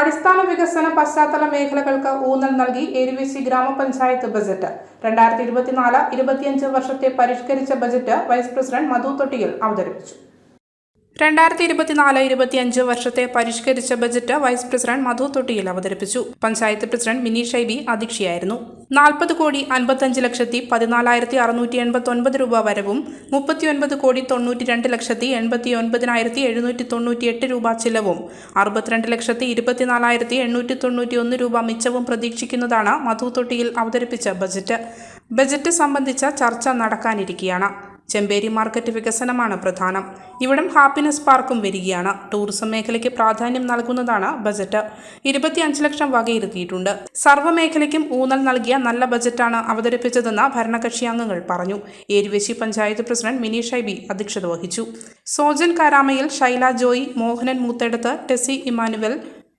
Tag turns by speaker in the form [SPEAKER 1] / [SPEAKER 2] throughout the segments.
[SPEAKER 1] അടിസ്ഥാന വികസന പശ്ചാത്തല മേഖലകൾക്ക് ഊന്നൽ നൽകി എരുവേശി ഗ്രാമപഞ്ചായത്ത് ബജറ്റ്. രണ്ടായിരത്തി ഇരുപത്തിനാല് ഇരുപത്തിയഞ്ച് വർഷത്തെ പരിഷ്കരിച്ച ബജറ്റ് വൈസ് പ്രസിഡന്റ് മധു തൊട്ടിയിൽ അവതരിപ്പിച്ചു. രണ്ടായിരത്തി ഇരുപത്തിനാല് ഇരുപത്തിയഞ്ച് വർഷത്തെ പരിഷ്കരിച്ച ബജറ്റ് വൈസ് പ്രസിഡന്റ് മധു തൊട്ടിയിൽ അവതരിപ്പിച്ചു. പഞ്ചായത്ത് പ്രസിഡന്റ് മിനി ഷൈബി അധ്യക്ഷയായിരുന്നു. നാൽപ്പത് കോടി അൻപത്തഞ്ച് ലക്ഷത്തി പതിനാലായിരത്തി അറുന്നൂറ്റി എൺപത്തി ഒൻപത് രൂപ വരവും മുപ്പത്തിയൊൻപത് കോടി തൊണ്ണൂറ്റി രണ്ട് ലക്ഷത്തി എൺപത്തി ഒൻപതിനായിരത്തി എഴുന്നൂറ്റി തൊണ്ണൂറ്റി എട്ട് രൂപ ചിലവും അറുപത്തിരണ്ട് ലക്ഷത്തി ഇരുപത്തിനാലായിരത്തി എണ്ണൂറ്റി തൊണ്ണൂറ്റി ഒന്ന് രൂപ മിച്ചവും പ്രതീക്ഷിക്കുന്നതാണ് മധു തൊട്ടിയിൽ അവതരിപ്പിച്ച ബജറ്റ്. ബജറ്റ് സംബന്ധിച്ച ചർച്ച നടക്കാനിരിക്കെയാണ്. ചെമ്പേരി മാർക്കറ്റ് വികസനമാണ് പ്രധാനം. ഇവിടം ഹാപ്പിനെസ് പാർക്കും വരികയാണ്. ടൂറിസം മേഖലയ്ക്ക് പ്രാധാന്യം നൽകുന്നതാണ് ബജറ്റ്. ഇരുപത്തിയഞ്ച് ലക്ഷം വകയിരുത്തിയിട്ടുണ്ട്. സർവമേഖലയ്ക്കും ഊന്നൽ നൽകിയ നല്ല ബജറ്റാണ് അവതരിപ്പിച്ചതെന്ന് ഭരണകക്ഷി അംഗങ്ങൾ പറഞ്ഞു. ഏരുവേശി പഞ്ചായത്ത് പ്രസിഡന്റ് മിനി ഷൈബി അധ്യക്ഷത വഹിച്ചു. Sojan കാരാമയിൽ Shaila Joy Mohanan Moothedath Tessy Emmanuel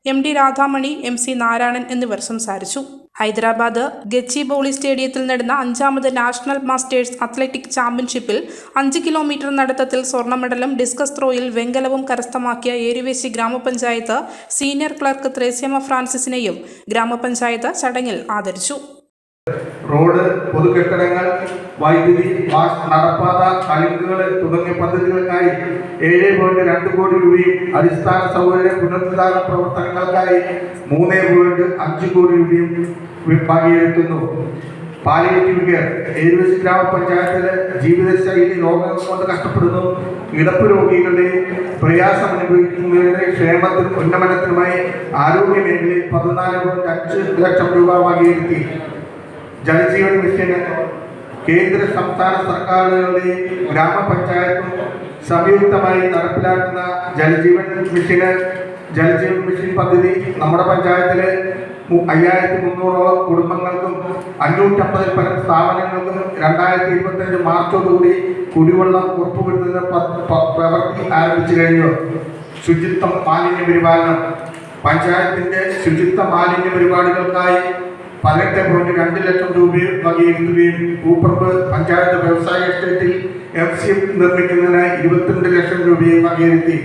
[SPEAKER 1] M D Radhamani M C Narayanan എന്നിവർ സംസാരിച്ചു. ഹൈദരാബാദ് ഗച്ചിബൌളി സ്റ്റേഡിയത്തിൽ നടന്ന അഞ്ചാമത് നാഷണൽ മാസ്റ്റേഴ്സ് അത്ലറ്റിക് ചാമ്പ്യൻഷിപ്പിൽ അഞ്ച് കിലോമീറ്റർ നടത്തത്തിൽ സ്വർണ മെഡലും ഡിസ്കസ് ത്രോയിൽ വെങ്കലവും കരസ്ഥമാക്കിയ ഏരുവേശി ഗ്രാമപഞ്ചായത്ത് സീനിയർ ക്ലർക്ക് ത്രേസ്യമ്മ ഫ്രാൻസിസിനെയും ഗ്രാമപഞ്ചായത്ത് ചടങ്ങിൽ ആദരിച്ചു.
[SPEAKER 2] റോഡ് പൊതുകെട്ടിടങ്ങൾ വൈദ്യുതി നടപ്പാത കഴിവുകൾ തുടങ്ങിയ പദ്ധതികൾക്കായി ഏഴ് പോയിന്റ് രണ്ട് കോടി രൂപയും അടിസ്ഥാന സൗകര്യ പുനരുദ്ധാരണ പ്രവർത്തനങ്ങൾക്കായി മൂന്ന് പോയിന്റ് അഞ്ച് കോടി രൂപയും വിഭാഗീകരിക്കുന്നു പാലിയേറ്റീവ് കെയർ ഏഴുവശി ഗ്രാമപഞ്ചായത്തിലെ ജീവിതശൈലി രോഗങ്ങൾ കൊണ്ട് കഷ്ടപ്പെടുന്നു കിടപ്പ് രോഗികളുടെ പ്രയാസം അനുഭവിക്കുന്നവരുടെ ക്ഷേമത്തിനും ഉന്നമനത്തിനുമായി ആരോഗ്യ മേഖലയിൽ പതിനാല് പോയിന്റ് അഞ്ച് ലക്ഷം രൂപ വകയിരുത്തി. ജലജീവൻ മിഷൻ കേന്ദ്ര സംസ്ഥാന സർക്കാരുകളുടെയും ഗ്രാമപഞ്ചായത്തും സംയുക്തമായി നടപ്പിലാക്കുന്ന ജലജീവൻ മിഷന് ജലജീവൻ മിഷൻ പദ്ധതി നമ്മുടെ പഞ്ചായത്തിലെ അയ്യായിരത്തി മുന്നൂറോളം കുടുംബങ്ങൾക്കും അഞ്ഞൂറ്റമ്പതിൽ പരം സ്ഥാപനങ്ങൾക്കും രണ്ടായിരത്തി ഇരുപത്തഞ്ച് മാർച്ചോടുകൂടി കുടിവെള്ളം ഉറപ്പുവരുത്തുന്ന പ്രവൃത്തി ആരംഭിച്ചു കഴിഞ്ഞു. ശുചിത്വം മാലിന്യ പരിപാലനം. പഞ്ചായത്തിന്റെ ശുചിത്വ മാലിന്യ പരിപാടികൾക്കായി പതിനെട്ട് പോയിന്റ് രണ്ട് ലക്ഷം രൂപയും വകയിരുത്തുകയും ഭൂപ്രഭ് പഞ്ചായത്ത് വ്യവസായ എസ്റ്റേറ്റിൽ എഫ് സി നിർമ്മിക്കുന്നതിന് ഇരുപത്തിരണ്ട് ലക്ഷം രൂപയും വകയിരുത്തി.